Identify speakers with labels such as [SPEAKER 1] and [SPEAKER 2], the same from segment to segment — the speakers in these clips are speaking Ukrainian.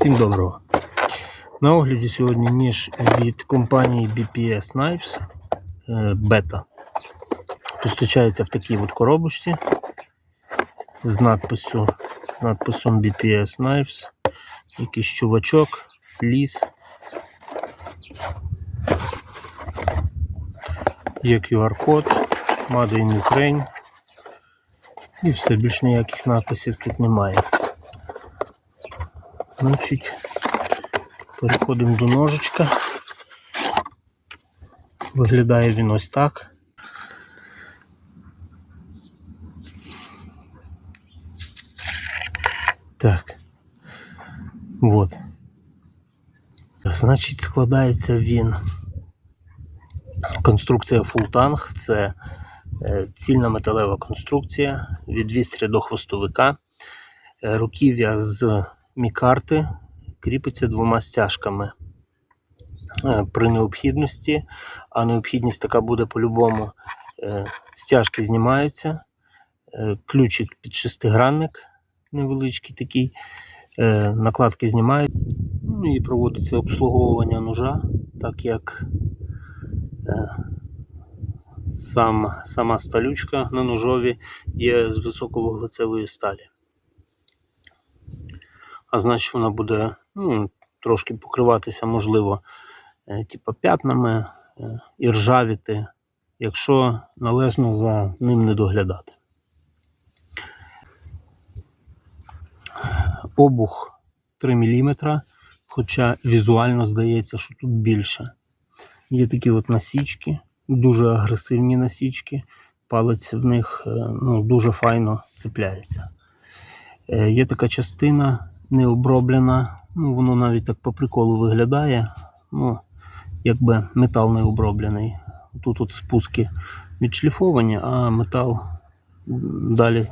[SPEAKER 1] Всім доброго. На огляді сьогодні ніж від компанії BPS Knives е, Beta. Постачається в такій от коробочці з надпису, надписом BPS Knives. Якийсь чувачок, ліс. Є QR-код, Made in Ukraine. І все, більш ніяких надписів тут немає. Значить, переходимо до ножичка. Виглядає він ось так. Так. Вот. Значить, складається він. Конструкція фултанг це е, цільна металева конструкція від вістря до хвостовика. Е, Руків'я з мікарти кріпиться двома стяжками е, при необхідності, а необхідність така буде по-любому. Е, Стяжки знімаються, е, ключик під шестигранник невеличкий такий, накладки знімають, ну і проводиться обслуговування ножа, так як сам, сама сталючка на ножові є з високовуглецевої сталі а значить вона буде ну, трошки покриватися, можливо, типу п'ятнами е, і ржавіти, якщо належно за ним не доглядати. Обух 3 мм, хоча візуально здається, що тут більше. Є такі от насічки, дуже агресивні насічки, палець в них е, ну, дуже файно цепляється. Є така частина не оброблена. Ну, воно навіть так по приколу виглядає. Ну, якби метал не оброблений. Тут от спуски відшліфовані, а метал далі,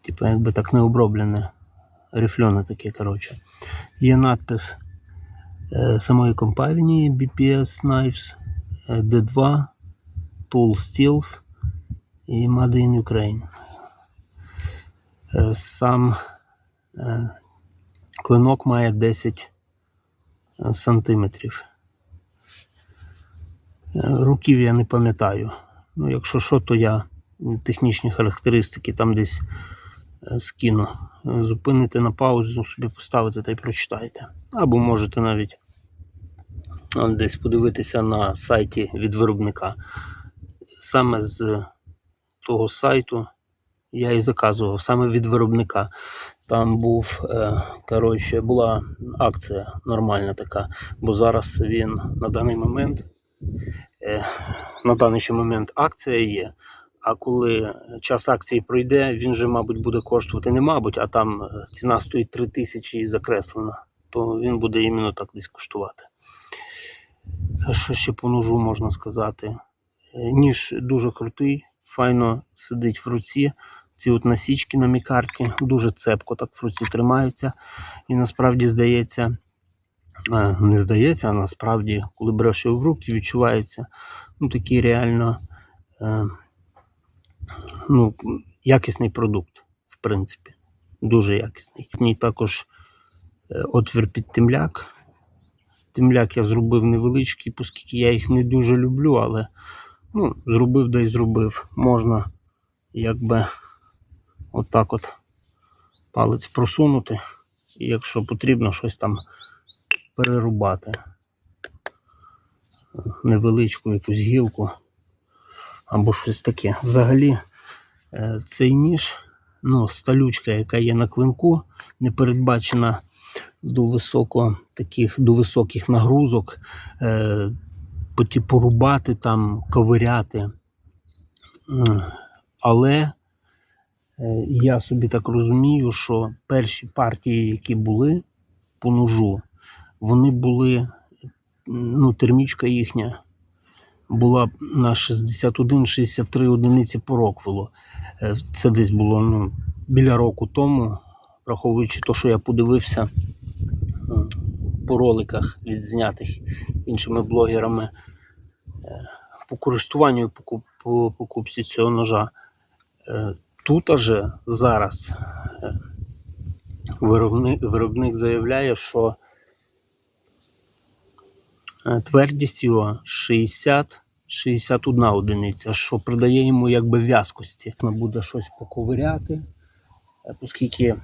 [SPEAKER 1] типу, якби так не оброблене. Рифльоне таке, коротше. Є надпис е, самої компанії BPS Knives е, D2 Tool Steels і Made in Ukraine. Е, Сам Клинок має 10 е, сантиметрів. Е, Руків я не пам'ятаю. Ну, якщо що, то я технічні характеристики там десь е, скину. Е, Зупините на паузу, собі поставите та й прочитайте. Або можете навіть е, десь подивитися на сайті від виробника. Саме з того сайту я і заказував, саме від виробника. Там був, е, коротше, була акція нормальна така, бо зараз він на даний момент, е, на даний момент акція є. А коли час акції пройде, він же, мабуть, буде коштувати не мабуть, а там е, ціна стоїть 3 тисячі і закреслена, то він буде іменно так десь коштувати. Що ще по ножу можна сказати? Ніж дуже крутий, файно сидить в руці ці от насічки на мікарті дуже цепко так в руці тримаються. І насправді здається, е, не здається, а насправді, коли береш його в руки, відчувається ну, такий реально е, ну, якісний продукт, в принципі. Дуже якісний. В ній також е, отвір під темляк. Темляк я зробив невеличкий, оскільки я їх не дуже люблю, але ну, зробив да й зробив. Можна якби отак от палець просунути, і якщо потрібно щось там перерубати. Невеличку якусь гілку або щось таке. Взагалі е, цей ніж, ну, сталючка, яка є на клинку, не передбачена до високо, таких, до високих нагрузок, е, по типу там, ковиряти. Але Е, Я собі так розумію, що перші партії, які були по ножу, вони були, ну, термічка їхня була на 61-63 одиниці по Роквелу. Е, Це десь було ну, біля року тому, враховуючи те, що я подивився по роликах, відзнятих іншими блогерами е, по користуванню по покупці цього ножа. Тут же зараз е, Виробник, заявляє, що е, твердість його 60 61 одиниця, що придає йому якби в'язкості. Можна буде щось поковиряти, е, оскільки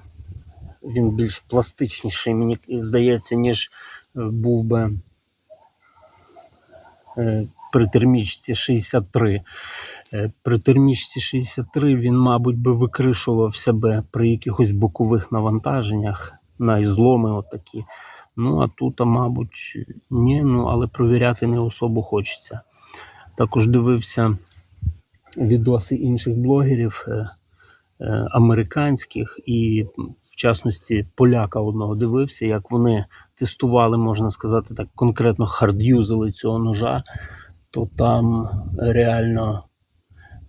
[SPEAKER 1] він більш пластичніший, мені здається, ніж був би при термічці 63. Е, При термічці 63 він, мабуть, би викришував себе при якихось бокових навантаженнях на зломи отакі. Ну, а тут, мабуть, ні, ну, але провіряти не особо хочеться. Також дивився відоси інших блогерів е, е, американських і, в частності, поляка одного дивився, як вони тестували, можна сказати, так конкретно хардюзили цього ножа, то там реально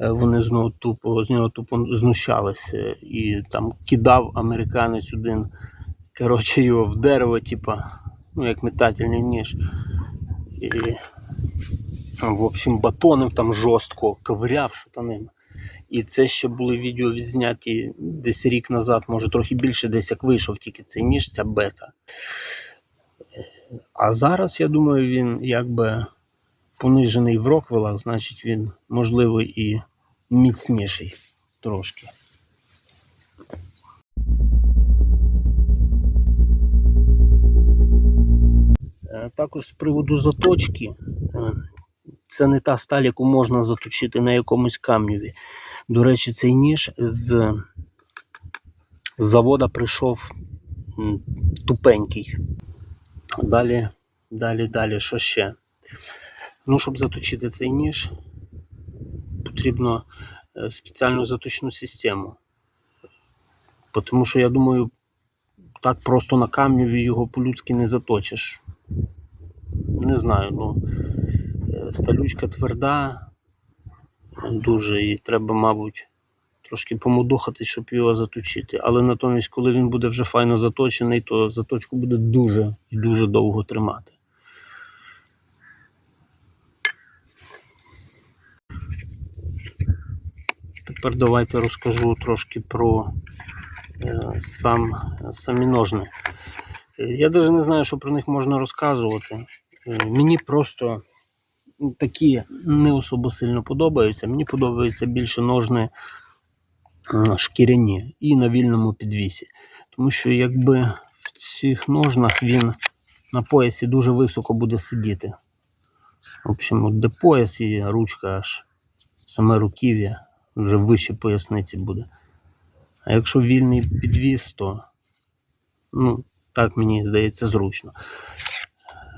[SPEAKER 1] вони з нього тупо, з нього тупо знущалися. І там кидав американець один, коротше, його в дерево, типа, ну, як метательний ніж. І, в общем, батонив там жорстко, ковиряв що там ним. І це ще були відео відзняті десь рік назад, може трохи більше, десь як вийшов тільки цей ніж, ця бета. А зараз, я думаю, він якби понижений в Роквелах, значить він, можливо, і міцніший трошки. Е, Також з приводу заточки, е, це не та сталь, яку можна заточити на якомусь камневі. До речі, цей ніж з завода прийшов тупенький. Далі, далі, далі, що ще? Ну, щоб заточити цей ніж, потрібно е, спеціальну заточну систему. Тому що я думаю, так просто на камневі його по-людськи не заточиш. Не знаю, ну е, сталючка тверда, дуже, і треба, мабуть, трошки помудохати, щоб його заточити. Але натомість, коли він буде вже файно заточений, то заточку буде дуже і дуже довго тримати. Тепер давайте розкажу трошки про е, сам, самі ножни. Е, Я навіть не знаю, що про них можна розказувати. Е, Мені просто такі не особо сильно подобаються. Мені подобаються більше ножни шкіряні і на вільному підвісі. Тому що якби в цих ножнах він на поясі дуже високо буде сидіти. В общем, от де пояс і ручка аж саме руків'я вже вище поясниці буде. А якщо вільний підвіс, то ну, так мені здається зручно.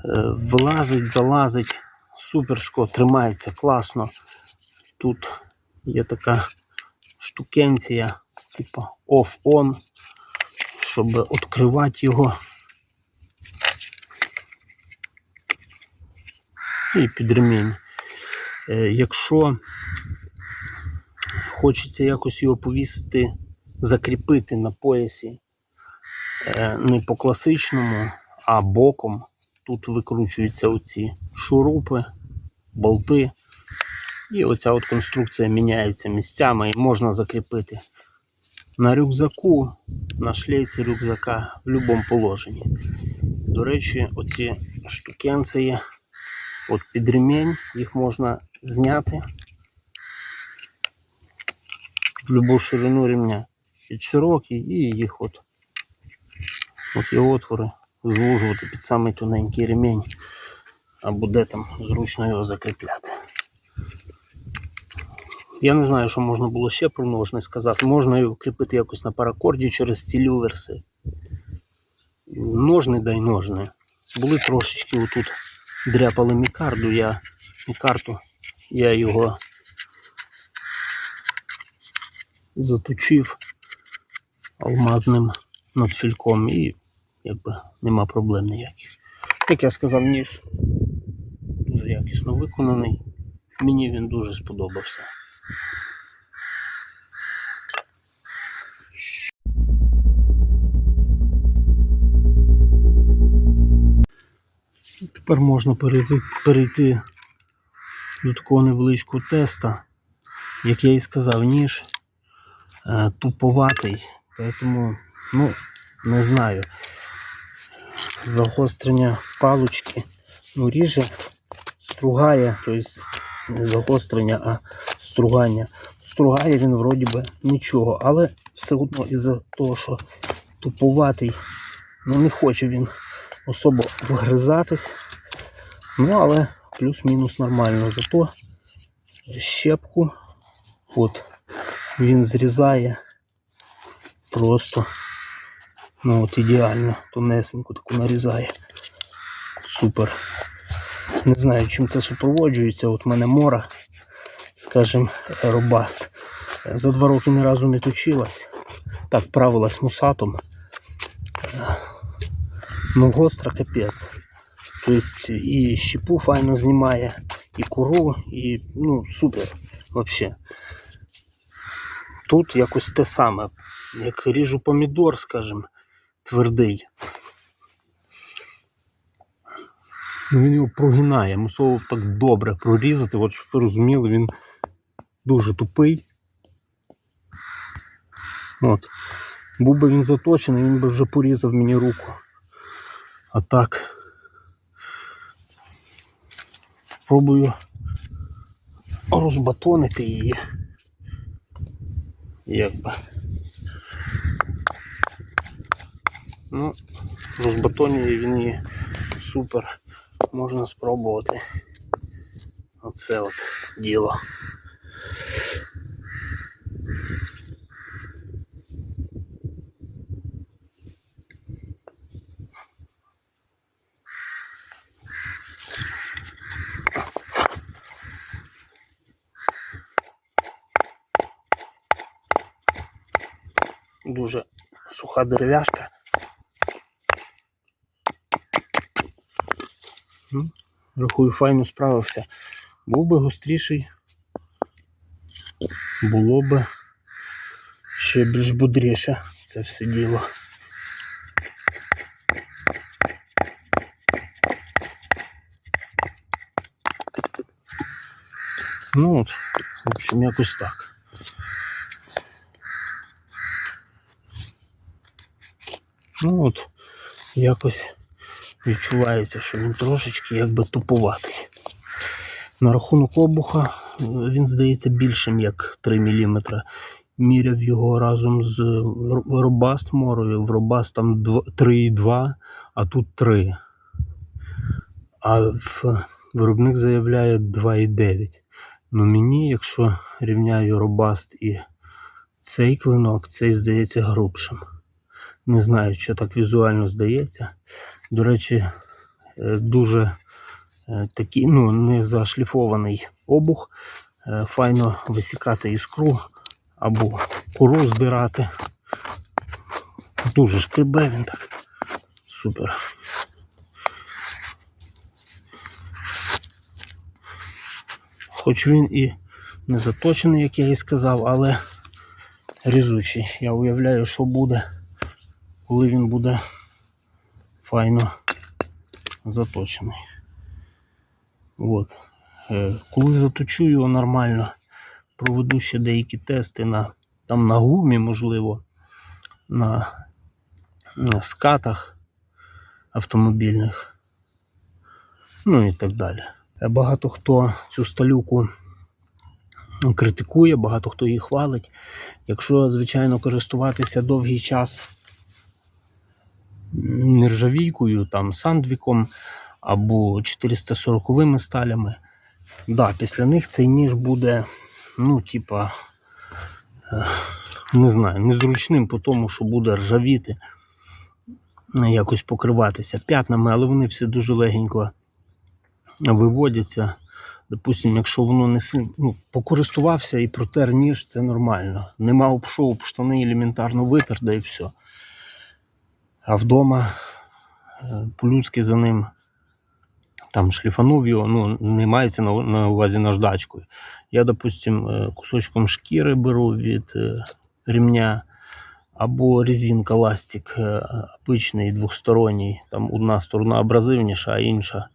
[SPEAKER 1] Е, Вилазить, залазить, суперсько, тримається класно. Тут є така штукенція, типу off-on, щоб відкривати його. І під ремінь. Е, Якщо хочеться якось його повісити, закріпити на поясі е, не по класичному, а боком. Тут викручуються оці шурупи, болти. І оця от конструкція міняється місцями і можна закріпити на рюкзаку, на шлейці рюкзака в будь-якому положенні. До речі, оці штукенції от під ремінь, їх можна зняти в будь-яку ширину ремня. Під широкий і їх от, от є отвори звужувати під самий тоненький ремінь, або де там зручно його закріпляти. Я не знаю, що можна було ще про ножни сказати. Можна його кріпити якось на паракорді через ці люверси. Ножни дай ножни. Були трошечки отут дряпали мікарду, я мікарту, я його заточив алмазним надфільком і якби нема проблем ніяких. Як я сказав, ніж дуже якісно виконаний. Мені він дуже сподобався. Тепер можна перейти, перейти до такого невеличкого теста. Як я і сказав, ніж туповатий. Тому, ну, не знаю. Загострення палочки, ну, ріже, стругає, тобто не загострення, а стругання. Стругає він вроді би нічого, але все одно із-за того, що тупуватий, ну не хоче він особо вгризатись. Ну, але плюс-мінус нормально. Зато щепку от він зрізає просто ну от ідеально, тонесеньку таку нарізає. Супер. Не знаю, чим це супроводжується. От в мене мора, скажімо, робаст. За два роки ні разу не точилась. Так, правилась мусатом. Ну, гостра капець. Тобто і щепу файно знімає, і куру, і ну, супер вообще. Тут якось те саме. Як ріжу помідор, скажімо, твердий. Ну, Він його прогинає, мусово так добре прорізати. От щоб ви розуміли, він дуже тупий. От. Був би він заточений, він би вже порізав мені руку. А так. Пробую розбатонити її. Якби. Ну, розбатонює він її супер. Можна спробувати. Оце от діло. Дуже суха дерев'яшка. Рахую, файно справився. Був би гостріший, було би ще більш бодріше це все діло. Ну от, в общем, якось так. Ну от, якось відчувається, що він трошечки якби тупуватий. На рахунок обуха він здається більшим, як 3 мм. Міряв його разом з Робаст морою. В Робаст там 3,2, а тут 3. А в- виробник заявляє 2,9. Ну мені, якщо рівняю Робаст і цей клинок, цей здається грубшим. Не знаю, що так візуально здається. До речі, е, дуже е, такий, ну, не зашліфований обух. Е, Файно висікати іскру або куру здирати. Дуже шкребе він так. Супер. Хоч він і не заточений, як я і сказав, але різучий. Я уявляю, що буде, коли він буде файно заточений. От. Е, Коли заточу його нормально, проведу ще деякі тести на, там на гумі, можливо, на, на скатах автомобільних, ну і так далі. Е, Багато хто цю сталюку критикує, багато хто її хвалить. Якщо, звичайно, користуватися довгий час нержавійкою, там сандвіком або 440 сталями. Да, після них цей ніж буде, ну, типа, е, не знаю, незручним по тому, що буде ржавіти, якось покриватися п'ятнами, але вони всі дуже легенько виводяться. Допустимо, якщо воно не ну, покористувався і протер ніж, це нормально. Нема обшов, об штани елементарно витер, да і все. А вдома е, по-людськи за ним там шліфанув його, ну, не мається на, на увазі наждачкою. Я, допустим, е, кусочком шкіри беру від е, ремня, або резинка ластик обичний двосторонній. Там одна сторона абразивніша, а інша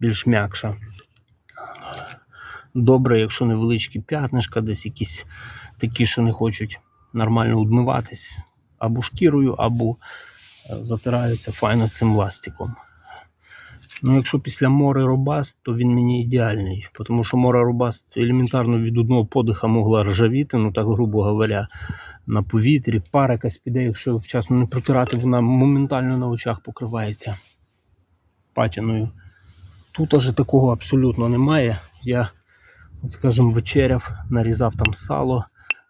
[SPEAKER 1] більш м'якша. Добре, якщо невеличкі п'ятнишка, десь якісь такі, що не хочуть нормально удмиватись, або шкірою, або затираються файно цим ластиком. Ну, якщо після море робаст, то він мені ідеальний, тому що море робаст елементарно від одного подиха могла ржавіти, ну так грубо говоря, на повітрі, пара якась піде, якщо вчасно не протирати, вона моментально на очах покривається патіною. Тут аж такого абсолютно немає. Я, от скажімо, вечеряв, нарізав там сало,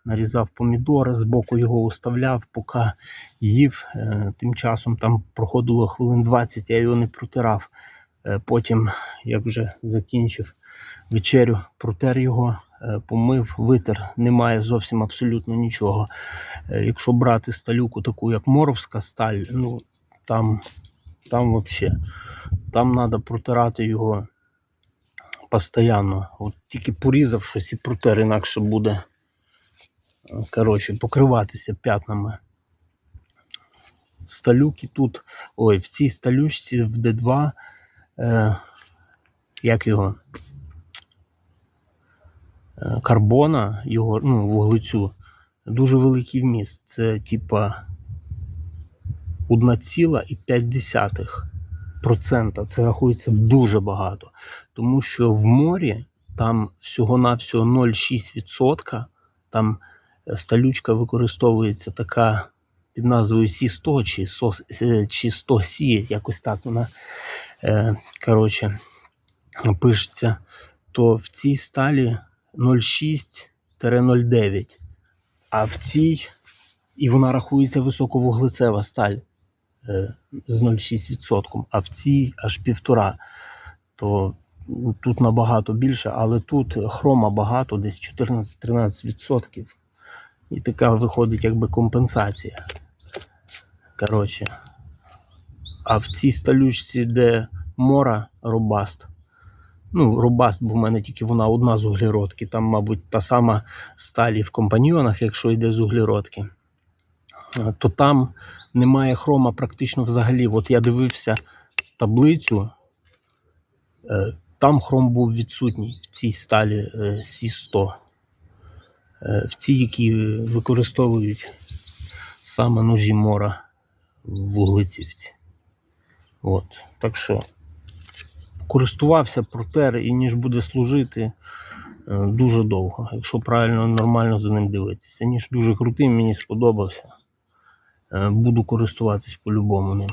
[SPEAKER 1] нарізав помідори, збоку його уставляв, поки їв. Е, Тим часом там проходило хвилин 20, я його не протирав. Е, Потім, як вже закінчив вечерю, протер його, е, помив, витер. Немає зовсім абсолютно нічого. Якщо брати сталюку, таку як моровська сталь, ну там, там взагалі, там треба протирати його постійно. От тільки порізав щось і протер, інакше буде коротше, покриватися п'ятнами. Сталюки тут, ой, в цій сталючці в D2, е, як його? Е, карбона, його, ну, вуглецю, дуже великий вміст. Це типа 1,5%. Це рахується дуже багато. Тому що в морі там всього-навсього 0,6%. Там сталючка використовується така під назвою Сі-100 чи, СОС, е, чи 100Сі, якось так вона е, коротше, пишеться. То в цій сталі 0,6-0,9. А в цій, і вона рахується високовуглецева сталь е, з 0,6%, а в цій аж півтора. То тут набагато більше, але тут хрома багато, десь 14-13%. І така виходить якби компенсація. Коротше. А в цій сталючці, де мора робаст, ну, робаст, бо в мене тільки вона одна з углеродки. Там, мабуть, та сама сталь і в компаньйонах, якщо йде з углеродки, то там немає хрома практично взагалі. От я дивився таблицю, е, там хром був відсутній в цій сталі е, Сі-100. Е, В цій, які використовують саме ножі мора в вуглецівці. От. Так що користувався протер і ніж буде служити е, дуже довго, якщо правильно нормально за ним дивитися. Ніж дуже крутий, мені сподобався. Е, Буду користуватись по-любому ним.